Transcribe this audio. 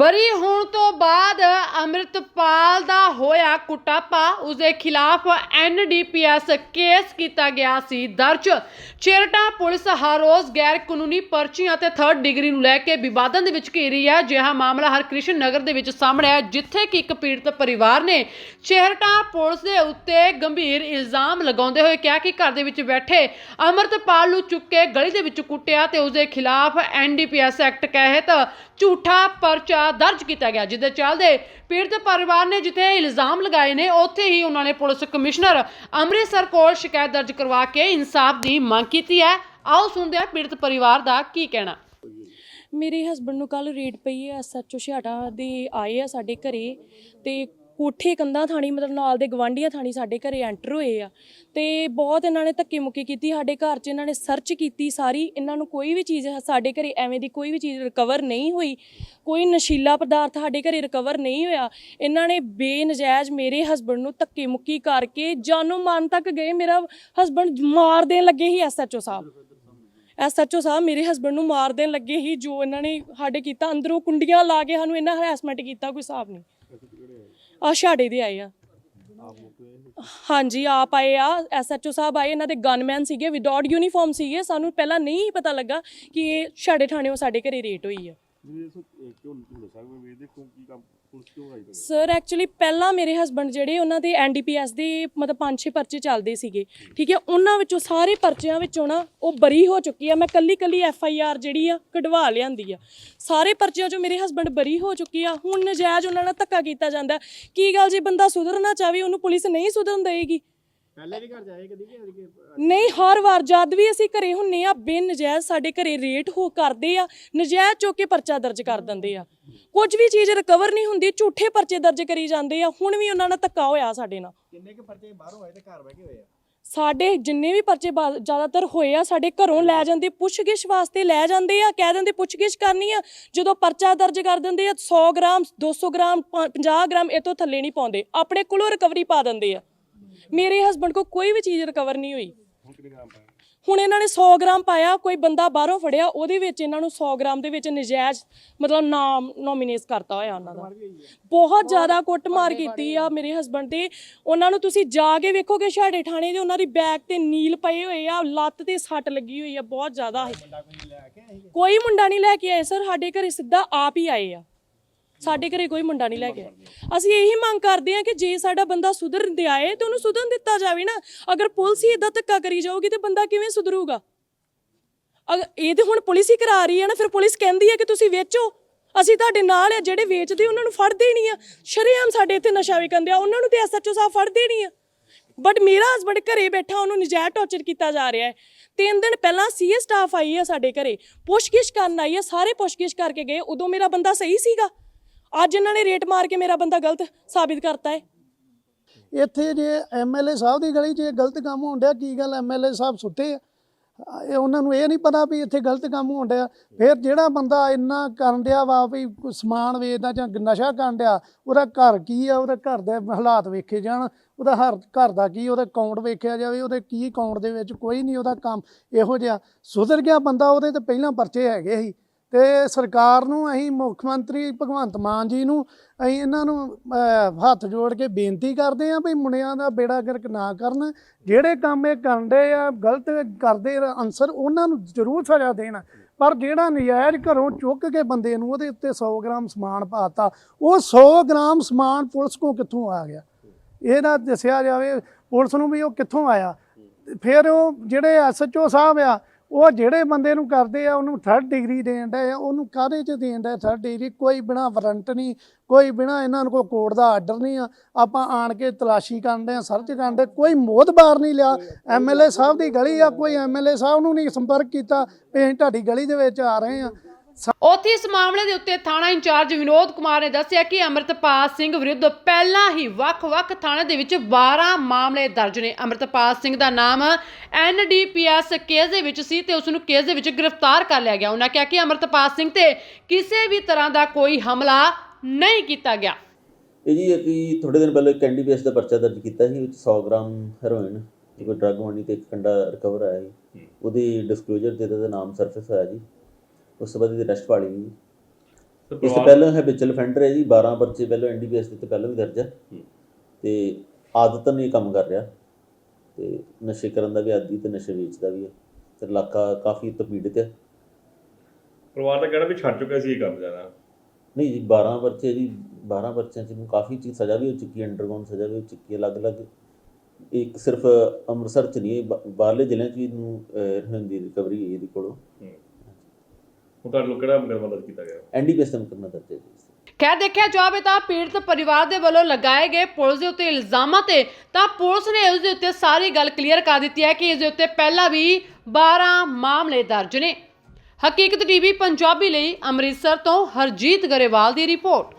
ਬਰੀ ਹੋਣ ਤੋਂ ਬਾਅਦ ਅੰਮ੍ਰਿਤਪਾਲ ਦਾ ਹੋਇਆ ਕੁਟਾਪਾ। ਉਸਦੇ ਖਿਲਾਫ ਐਨਡੀਪੀਐਸ ਕੇਸ ਕੀਤਾ ਗਿਆ ਸੀ ਦਰਜ। ਚੇਰਟਾ ਪੁਲਿਸ ਹਰ ਰੋਜ਼ ਗੈਰ ਕਾਨੂੰਨੀ ਪਰਚੀਆਂ ਤੇ ਥਰਡ ਡਿਗਰੀ ਨੂੰ ਲੈ ਕੇ ਵਿਵਾਦਾਂ ਦੇ ਵਿੱਚ ਘੇਰੀ ਹੈ। ਜਿਹਾ ਮਾਮਲਾ ਹਰਕ੍ਰਿਸ਼ਨ ਨਗਰ ਦੇ ਵਿੱਚ ਸਾਹਮਣੇ ਆਇਆ, ਜਿੱਥੇ ਕਿ ਇੱਕ ਪੀੜਤ ਪਰਿਵਾਰ ਨੇ ਚੇਰਟਾ ਪੁਲਿਸ ਦੇ ਉੱਤੇ ਗੰਭੀਰ ਇਲਜ਼ਾਮ ਲਗਾਉਂਦੇ ਹੋਏ ਕਿਹਾ ਕਿ ਘਰ ਦੇ ਵਿੱਚ ਬੈਠੇ ਅੰਮ੍ਰਿਤਪਾਲ ਨੂੰ ਚੁੱਕ ਕੇ ਗਲੀ ਦੇ ਵਿੱਚ ਕੁੱਟਿਆ ਤੇ ਉਸਦੇ ਖਿਲਾਫ ਐਨਡੀਪੀਐਸ ਐਕਟ ਕਹਿਤ ਝੂਠਾ ਪਰਚਾ ਦਰਜ ਕੀਤਾ ਗਿਆ, ਜਿਸ ਚੱਲਦੇ ਪੀੜਤ ਪਰਿਵਾਰ ਨੇ ਜਿੱਥੇ ਇਲਜ਼ਾਮ ਲਗਾਏ ਨੇ, ਉੱਥੇ ਹੀ ਉਹਨਾਂ ਨੇ ਪੁਲਿਸ ਕਮਿਸ਼ਨਰ ਅੰਮ੍ਰਿਤਸਰ ਕੋਲ ਸ਼ਿਕਾਇਤ ਦਰਜ ਕਰਵਾ ਕੇ ਇਨਸਾਫ ਦੀ ਮੰਗ ਕੀਤੀ ਹੈ। ਆਓ ਸੁਣਦੇ ਹਾਂ ਪੀੜਤ ਪਰਿਵਾਰ ਦਾ ਕੀ ਕਹਿਣਾ। ਮੇਰੇ ਹਸਬੰਡ ਨੂੰ ਕੱਲ ਰੇਡ ਪਈ ਹੈ ਐਸਐਚਓ ਛਿਆਟਾ ਦੇ ਆਏ ਆ ਸਾਡੇ ਘਰੇ ਤੇ ਕੋਠੇ ਕੰਧਾਂ ਥਾਣੀ, ਮਤਲਬ ਨਾਲ ਦੇ ਗਵਾਂਢੀਆਂ ਥਾਣੀ ਸਾਡੇ ਘਰੇ ਐਂਟਰ ਹੋਏ ਆ। ਤੇ ਬਹੁਤ ਇਹਨਾਂ ਨੇ ਧੱਕੇ ਮੁੱਕੀ ਕੀਤੀ, ਸਾਡੇ ਘਰ 'ਚ ਇਹਨਾਂ ਨੇ ਸਰਚ ਕੀਤੀ ਸਾਰੀ, ਇਹਨਾਂ ਨੂੰ ਕੋਈ ਵੀ ਚੀਜ਼ ਸਾਡੇ ਘਰੇ ਐਵੇਂ ਦੀ ਕੋਈ ਵੀ ਚੀਜ਼ ਰਿਕਵਰ ਨਹੀਂ ਹੋਈ, ਕੋਈ ਨਸ਼ੀਲਾ ਪਦਾਰਥ ਸਾਡੇ ਘਰੇ ਰਿਕਵਰ ਨਹੀਂ ਹੋਇਆ। ਇਹਨਾਂ ਨੇ ਬੇਨਜਾਇਜ਼ ਮੇਰੇ ਹਸਬੰਡ ਨੂੰ ਧੱਕੇ ਮੁੱਕੀ ਕਰਕੇ ਜਾਨੋਂ ਮਾਰਨ ਤੱਕ ਗਏ, ਮੇਰਾ ਹਸਬੰਡ ਮਾਰ ਦੇਣ ਲੱਗੇ ਹੀ ਐਸਐਚਓ ਸਾਹਿਬ। ਐਸਐਚਓ ਸਾਹਿਬ ਮੇਰੇ ਹਸਬੰਡ ਨੂੰ ਮਾਰ ਦੇਣ ਲੱਗੇ ਹੀ ਜੋ ਇਹਨਾਂ ਨੇ ਸਾਡੇ ਕੀਤਾ, ਅੰਦਰੋਂ ਕੁੰਡੀਆਂ ਲਾ ਕੇ ਸਾਨੂੰ ਇਹਨਾਂ ਹਰੈਸਮੈਂਟ ਕੀਤਾ, ਕੋਈ ਹਿਸਾਬ ਨਹੀਂ। ਆ ਛਾੜੇ ਦੇ ਆਏ ਆ। ਹਾਂਜੀ, ਆਪ ਆਏ ਆ ਐਸਐਚਓ ਸਾਹਿਬ ਆਏ, ਇਹਨਾਂ ਦੇ ਗਨਮੈਨ ਸੀਗੇ ਵਿਦਆਊਟ ਯੂਨੀਫਾਰਮ ਸੀਗੇ। ਸਾਨੂੰ ਪਹਿਲਾਂ ਨਹੀਂ ਪਤਾ ਲੱਗਾ ਕਿ ਇਹ ਛਾੜੇ ਥਾਣੇੋਂ ਸਾਡੇ ਘਰੇ ਰੇਟ ਹੋਈ ਆ। ਜੀ ਇਸ ਕਿਉਂ ਝੂਠ ਸਕਦੇ ਵੀ ਦੇਖੋ ਕੀ ਕੰਮ ਪੁਲਿਸ ਕਿਉਂ ਆਈ ਤੁਹਾਡੇ ਸਰ ਐਕਚੁਅਲੀ ਪਹਿਲਾਂ ਮੇਰੇ ਹਸਬੰਡ ਜਿਹੜੇ ਉਹਨਾਂ ਦੇ ਐਨਡੀਪੀਐਸ ਦੇ ਮਤਲਬ ਪੰਜ ਛੇ ਪਰਚੇ ਚੱਲਦੇ ਸੀਗੇ, ਠੀਕ ਹੈ? ਉਹਨਾਂ ਵਿੱਚੋਂ ਸਾਰੇ ਪਰਚਿਆਂ ਵਿੱਚੋਂ ਨਾ ਉਹ ਬਰੀ ਹੋ ਚੁੱਕੀ ਆ। ਮੈਂ ਕੱਲੀ ਕੱਲੀ ਐਫ ਆਈ ਆਰ ਜਿਹੜੀ ਆ, ਕਢਵਾ ਲਿਆਂਦੀ ਆ। ਸਾਰੇ ਪਰਚਿਆਂ 'ਚੋਂ ਮੇਰੇ ਹਸਬੰਡ ਬਰੀ ਹੋ ਚੁੱਕੀ ਆ। ਹੁਣ ਨਜਾਇਜ਼ ਉਹਨਾਂ ਨਾਲ ਧੱਕਾ ਕੀਤਾ ਜਾਂਦਾ। ਕੀ ਗੱਲ ਜੇ ਬੰਦਾ ਸੁਧਰਨਾ ਚਾਹਵੇ, ਉਹਨੂੰ ਪੁਲਿਸ ਨਹੀਂ ਸੁਧਰਨ ਦੇਏਗੀ ਪਹਿਲੇ ਵੀ ਘਰ ਜਾਏ ਕਦੀ ਕਿ ਨਹੀਂ ਹਰ ਵਾਰ ਜਦ ਵੀ ਅਸੀਂ ਘਰੇ ਹੁੰਨੇ ਆ ਬਿਨ ਨਜਾਇਜ਼ ਸਾਡੇ ਘਰੇ ਰੇਟ ਹੋ ਕਰਦੇ ਆ ਨਜਾਇਜ਼ ਚੁੱਕ ਕੇ ਪਰਚਾ ਦਰਜ ਕਰ ਦਿੰਦੇ ਆ। ਕੁਝ ਵੀ ਚੀਜ਼ ਰਿਕਵਰ ਨਹੀਂ ਹੁੰਦੀ ਝੂਠੇ ਪਰਚੇ ਦਰਜ ਕਰੀ ਜਾਂਦੇ ਆ ਹੁਣ ਵੀ ਉਹਨਾਂ ਨਾਲ ਧੱਕਾ ਹੋਇਆ ਸਾਡੇ ਨਾਲ। ਕਿੰਨੇ ਕੇ ਪਰਚੇ ਬਾਹਰੋਂ ਆਏ ਤੇ ਘਰ ਬਹਿ ਕੇ ਹੋਏ ਆ? ਸਾਡੇ ਜਿੰਨੇ ਵੀ ਪਰਚੇ ਬਾ- ਜ਼ਿਆਦਾਤਰ ਹੋਏ ਆ ਸਾਡੇ ਘਰੋਂ ਲੈ ਜਾਂਦੇ ਪੁੱਛਗਿੱਛ ਵਾਸਤੇ ਲੈ ਜਾਂਦੇ ਆ ਕਹਿ ਦਿੰਦੇ ਪੁੱਛਗਿੱਛ ਕਰਨੀ ਆ ਜਦੋਂ ਪਰਚਾ ਦਰਜ ਕਰ ਦਿੰਦੇ ਆ 100 ਗ੍ਰਾਮ 200 ਗ੍ਰਾਮ ਪ- 50 ਗ੍ਰਾਮ ਇਹ ਤੋਂ ਥੱਲੇ ਨਹੀਂ ਪਾਉਂਦੇ ਆਪਣੇ ਕੋਲੋਂ ਰਿਕਵਰੀ ਪਾ ਦਿੰਦੇ ਆ। ਮੇਰੇ ਹਸਬੰਡ ਕੋ ਕੋਈ ਵੀ ਚੀਜ਼ ਰਿਕਵਰ ਨਹੀਂ ਹੋਈ। ਹੁਣ ਗ੍ਰਾਮ ਇਹਨਾਂ ਨੇ 100 ਗ੍ਰਾਮ ਪਾਇਆ, ਕੋਈ ਬੰਦਾ ਬਾਹਰੋਂ ਫੜਿਆ, ਉਹਦੇ ਵਿੱਚ ਇਹਨਾਂ ਨੂੰ 100 ਗ੍ਰਾਮ ਦੇ ਵਿੱਚ ਨਜਾਇਜ਼ ਮਤਲਬ ਨਾਮ ਨੋਮੀਨੇਟ ਕਰਤਾ ਹੋਇਆ ਉਹਨਾਂ ਦਾ। ਬਹੁਤ ਜ਼ਿਆਦਾ ਕੁੱਟਮਾਰ ਕੀਤੀ ਆ ਮੇਰੇ ਹਸਬੰਡ ਤੇ ਉਹਨਾਂ ਨੂੰ ਤੁਸੀਂ ਜਾ ਕੇ ਵੇਖੋਗੇ ਛਾੜੇ ਥਾਣੇ ਦੇ, ਉਹਨਾਂ ਦੀ ਬੈਕ ਤੇ ਨੀਲ ਪਏ ਹੋਏ ਆ, ਲੱਤ ਤੇ ਸੱਟ ਲੱਗੀ ਹੋਈ ਆ, ਬਹੁਤ ਜ਼ਿਆਦਾ। ਕੋਈ ਮੁੰਡਾ ਨਹੀਂ ਲੈ ਕੇ ਆਏ, ਸਰ, ਸਾਡੇ ਘਰੇ ਸਿੱਧਾ ਆਪ ਹੀ ਆਏ ਆ। ਸਾਡੇ ਘਰੇ ਕੋਈ ਮੁੰਡਾ ਨਹੀਂ ਲੈ ਕੇ ਆਇਆ। ਅਸੀਂ ਇਹੀ ਮੰਗ ਕਰਦੇ ਹਾਂ ਕਿ ਜੇ ਸਾਡਾ ਬੰਦਾ ਸੁਧਰ ਆਏ ਤੇ ਉਹਨੂੰ ਸੁਧਰਨ ਦਿੱਤਾ ਜਾਵੇ ਨਾ, ਅਗਰ ਪੁਲਿਸ ਹੀ ਇਦਾਂ ਧੱਕਾ ਕਰੀ ਜਾਊਗੀ ਤੇ ਬੰਦਾ ਕਿਵੇਂ ਸੁਧਰੂਗਾ? ਅਗਰ ਇਹ ਤੇ ਹੁਣ ਪੁਲਿਸ ਹੀ ਕਰਾ ਰਹੀ ਹੈ ਨਾ, ਫਿਰ ਪੁਲਿਸ ਕਹਿੰਦੀ ਹੈ ਕਿ ਤੁਸੀਂ ਵੇਚੋ। ਅਸੀਂ ਤੁਹਾਡੇ ਨਾਲ ਆ, ਜਿਹੜੇ ਵੇਚਦੇ ਉਹਨਾਂ ਨੂੰ ਫੜਦੇ ਹੀ ਨਹੀਂ ਆ। ਸ਼ਰੇਆਮ ਸਾਡੇ ਇੱਥੇ ਨਸ਼ਾ ਵਿਕੰਦੇ ਆ ਉਹਨਾਂ ਨੂੰ ਤੇ ਐਸਐਚਓ ਸਾਹਿਬ ਫੜਦੇ ਨਹੀਂ ਆ। ਬਟ ਮੇਰਾ ਹਸਬੰਡ ਘਰੇ ਬੈਠਾ, ਉਹਨੂੰ ਨਜਾਇਜ਼ ਟੌਰਚਰ ਕੀਤਾ ਜਾ ਰਿਹਾ ਹੈ। ਤਿੰਨ ਦਿਨ ਪਹਿਲਾਂ ਸੀਏ ਸਟਾਫ ਆਈ ਆ ਸਾਡੇ ਘਰੇ, ਪੁੱਛਗਿੱਛ ਕਰਨ ਆਈ ਆ, ਸਾਰੇ ਪੁੱਛਗਿੱਛ ਕਰਕੇ ਗਏ, ਉਦੋਂ ਮੇਰਾ ਬੰਦਾ ਸਹੀ ਸੀਗਾ। ਅੱਜ ਇਹਨਾਂ ਨੇ ਰੇਟ ਮਾਰ ਕੇ ਮੇਰਾ ਬੰਦਾ ਗਲਤ ਸਾਬਿਤ ਕਰਤਾ ਹੈ। ਇੱਥੇ ਜੇ ਐਮਐਲਏ ਸਾਹਿਬ ਦੀ ਗਲੀ 'ਚ ਇਹ ਗਲਤ ਕੰਮ ਹੋਣ ਡਿਆ, ਕੀ ਗੱਲ ਐਮਐਲਏ ਸਾਹਿਬ ਸੁੱਤੇ ਆ? ਇਹ ਉਹਨਾਂ ਨੂੰ ਇਹ ਨਹੀਂ ਪਤਾ ਵੀ ਇੱਥੇ ਗਲਤ ਕੰਮ ਹੋਣ ਡਿਆ। ਫਿਰ ਜਿਹੜਾ ਬੰਦਾ ਇੰਨਾ ਕਰਨ ਡਿਆ ਵਾ ਵੀ ਸਮਾਨ ਵੇਚਦਾ ਜਾਂ ਨਸ਼ਾ ਕਰਨ ਡਿਆ, ਉਹਦਾ ਘਰ ਕੀ ਆ? ਉਹਦੇ ਘਰ ਦੇ ਹਾਲਾਤ ਵੇਖੇ ਜਾਣ। ਉਹਦਾ ਹਰ ਘਰ ਦਾ ਕੀ, ਉਹਦਾ ਅਕਾਊਂਟ ਵੇਖਿਆ ਜਾਵੇ, ਉਹਦੇ ਕੀ ਅਕਾਊਂਟ ਦੇ ਵਿੱਚ ਕੋਈ ਨਹੀਂ ਉਹਦਾ ਕੰਮ ਇਹੋ ਜਿਹਾ। ਸੁਧਰ ਗਿਆ ਬੰਦਾ, ਉਹਦੇ ਤੇ ਪਹਿਲਾਂ ਪਰਚੇ ਹੈਗੇ ਸੀ। ਤੇ ਸਰਕਾਰ ਨੂੰ, ਅਸੀਂ ਮੁੱਖ ਮੰਤਰੀ ਭਗਵੰਤ ਮਾਨ ਜੀ ਨੂੰ, ਅਸੀਂ ਇਹਨਾਂ ਨੂੰ ਹੱਥ ਜੋੜ ਕੇ ਬੇਨਤੀ ਕਰਦੇ ਹਾਂ ਵੀ ਮੁੰਡਿਆਂ ਦਾ ਬੇੜਾ ਗਰਕ ਨਾ ਕਰਨ। ਜਿਹੜੇ ਕੰਮ ਇਹ ਕਰਦੇ ਆ, ਗਲਤ ਕਰਦੇ ਅਨਸਰ ਉਹਨਾਂ ਨੂੰ ਜ਼ਰੂਰ ਸਜ਼ਾ ਦੇਣ। ਪਰ ਜਿਹੜਾ ਨਜਾਇਜ਼ ਘਰੋਂ ਚੁੱਕ ਕੇ ਬੰਦੇ ਨੂੰ ਉਹਦੇ ਉੱਤੇ 100 ਗ੍ਰਾਮ ਸਮਾਨ ਪਾਤਾ, ਉਹ 100 ਗ੍ਰਾਮ ਸਮਾਨ ਪੁਲਿਸ ਕੋ ਕਿੱਥੋਂ ਆ ਗਿਆ? ਇਹ ਨਾ ਦੱਸਿਆ ਜਾਵੇ, ਪੁਲਿਸ ਨੂੰ ਵੀ ਉਹ ਕਿੱਥੋਂ ਆਇਆ? ਫਿਰ ਉਹ ਜਿਹੜੇ ਐਸਐਚਓ ਸਾਹਿਬ ਆ ਉਹ ਜਿਹੜੇ ਬੰਦੇ ਨੂੰ ਕਰਦੇ ਆ, ਉਹਨੂੰ ਥਰਡ ਡਿਗਰੀ ਦੇਣ ਦਾ ਆ, ਉਹਨੂੰ ਕਾਹਦੇ ਚ ਦੇਣ ਦਾ ਥਰਡ ਡਿਗਰੀ ਕੋਈ ਬਿਨਾ ਵਾਰੰਟ ਨਹੀਂ, ਕੋਈ ਬਿਨਾ ਇਹਨਾਂ ਨੂੰ ਕੋਈ ਕੋਰਟ ਦਾ ਆਰਡਰ ਨਹੀਂ ਆ। ਆਪਾਂ ਆਣ ਕੇ ਤਲਾਸ਼ੀ ਕਰਦੇ ਆ ਸਰਚ ਕਰਦੇ ਕੋਈ ਮੋਦਬਾਰ ਨਹੀਂ ਲਿਆ। ਐਮਐਲਏ ਸਾਹਿਬ ਦੀ ਗਲੀ ਆ, ਕੋਈ ਐਮਐਲਏ ਸਾਹਿਬ ਨੂੰ ਨਹੀਂ ਸੰਪਰਕ ਕੀਤਾ, ਵੀ ਅਸੀਂ ਤੁਹਾਡੀ ਗਲੀ ਦੇ ਵਿੱਚ ਆ ਰਹੇ ਆ। ਉੱਥੇ ਇਸ ਮਾਮਲੇ ਦੇ ਉੱਤੇ ਥਾਣਾ ਇੰਚਾਰਜ ਵਿਨੋਦ ਕੁਮਾਰ ਨੇ ਦੱਸਿਆ ਕਿ ਅੰਮ੍ਰਿਤਪਾਲ ਸਿੰਘ ਵਿਰੁੱਧ ਪਹਿਲਾਂ ਹੀ ਵੱਖ-ਵੱਖ ਥਾਣੇ ਦੇ ਵਿੱਚ 12 ਮਾਮਲੇ ਦਰਜ ਨੇ। ਅੰਮ੍ਰਿਤਪਾਲ ਸਿੰਘ ਦਾ ਨਾਮ ਐਨਡੀਪੀਐਸ ਕੇਸ ਦੇ ਵਿੱਚ ਸੀ ਤੇ ਉਸ ਨੂੰ ਕੇਸ ਦੇ ਵਿੱਚ ਗ੍ਰਿਫਤਾਰ ਕਰ ਲਿਆ ਗਿਆ। ਉਹਨਾਂ ਕਿਹਾ ਕਿ ਅੰਮ੍ਰਿਤਪਾਲ ਸਿੰਘ ਤੇ ਕਿਸੇ ਵੀ ਤਰ੍ਹਾਂ ਦਾ ਕੋਈ ਹਮਲਾ ਨਹੀਂ ਕੀਤਾ ਗਿਆ। ਇਹ ਜੀ ਅਸੀਂ ਥੋੜੇ ਦਿਨ ਪਹਿਲਾਂ ਕੈਂਡੀ ਬੇਸ ਦਾ ਪਰਚਾ ਦਰਜ ਕੀਤਾ ਸੀ ਵਿੱਚ 100 ਗ੍ਰਾਮ ਹੈਰੋਇਨ ਇੱਕ ਡਰੱਗ ਮਨੀ ਤੇ ਇੱਕ ਕੰਡਾ ਰਿਕਵਰ ਆਇਆ ਜੀ ਉਹਦੀ ਡਿਸਕਲੋਜ਼ਰ ਤੇ ਇਹਦਾ ਨਾਮ ਸਰਫੇਸ ਹੋਇਆ ਜੀ। ਉਸ ਤੋਂ ਬਾਅਦ ਇਹਦੀ ਅਰੈਸਟ ਗਈ ਤੇ ਇਸ ਤੋਂ ਪਹਿਲਾਂ ਹੈਬਿਚੁਅਲ ਫੈਂਡਰ ਹੈ ਜੀ 12 ਪਰਚੇ ਪਹਿਲਾਂ ਐਨਡੀਪੀਐਸ ਦੇ ਤੇ ਪਹਿਲਾਂ ਵੀ ਦਰਜ ਹੈ। ਤੇ ਆਦਤਨ ਇਹ ਕੰਮ ਕਰ ਰਿਹਾ। ਤੇ ਨਸ਼ੇ ਕਰਨ ਦਾ ਵੀ ਆਦੀ ਤੇ ਨਸ਼ੇ ਵੇਚਦਾ ਵੀ ਹੈ ਤੇ ਇਲਾਕਾ ਕਾਫੀ ਤਪੀੜਿਤ ਹੈ ਪਰਿਵਾਰ ਦਾ ਕਹਿਣਾ ਵੀ ਛੱਡ ਚੁੱਕਿਆ ਸੀ ਇਹ ਕੰਮ ਜਾਣਾ ਨਹੀਂ ਜੀ 12 ਪਰਚੇ ਜੀ 12 ਪਰਚਿਆਂ ਚ ਨੂੰ ਕਾਫੀ ਚੀਜ਼ ਸਜ਼ਾ ਵੀ ਹੋ ਚੁੱਕੀ ਹੈ ਅੰਡਰਗਰਾਉਂਡ ਸਜ਼ਾ ਵੀ ਹੋ ਚੁੱਕੀ ਹੈ ਅਲੱਗ-ਅਲੱਗ। ਇੱਕ ਸਿਰਫ ਅੰਮ੍ਰਿਤਸਰ ਚ ਨਹੀਂ ਬਾਹਰਲੇ ਜ਼ਿਲ੍ਹਿਆਂ ਚ ਵੀ ਇਹਨੂੰ ਅਹ, ਹੁੰਦੀ ਰਿਕਵਰੀ ਇਹਦੀ ਕੋਲੋਂ। ਹੁਣ ਤੁਹਾਡੇ ਲੋਕ ਕਿਹੜਾ ਮੁਕੱਦਮਾ ਦਰਜ ਕੀਤਾ ਗਿਆ? ਐਨਡੀਪੀਐਸ ਦਾ ਮੁਕੱਦਮਾ ਦਰਜ ਹੈ ਜੀ? ਖੈਰ ਦੇਖਿਆ ਜਾਵੇ ਤਾਂ ਪੀੜਤ ਪਰਿਵਾਰ ਦੇ ਵੱਲੋਂ ਲਗਾਏ ਗਏ ਪੁਲਿਸ ਦੇ ਉੱਤੇ ਇਲਜ਼ਾਮਾਂ ਤੇ ਤਾਂ ਪੁਲਿਸ ਨੇ ਉਸ ਦੇ ਉੱਤੇ ਸਾਰੀ ਗੱਲ ਕਲੀਅਰ ਕਰ ਦਿੱਤੀ ਹੈ ਕਿ ਇਸ ਦੇ ਉੱਤੇ ਪਹਿਲਾਂ ਵੀ 12 ਮਾਮਲੇ ਦਰਜ ਨੇ। ਹਕੀਕਤ ਟੀਵੀ ਪੰਜਾਬੀ ਲਈ ਅੰਮ੍ਰਿਤਸਰ ਤੋਂ ਹਰਜੀਤ ਗਰੇਵਾਲ ਦੀ ਰਿਪੋਰਟ।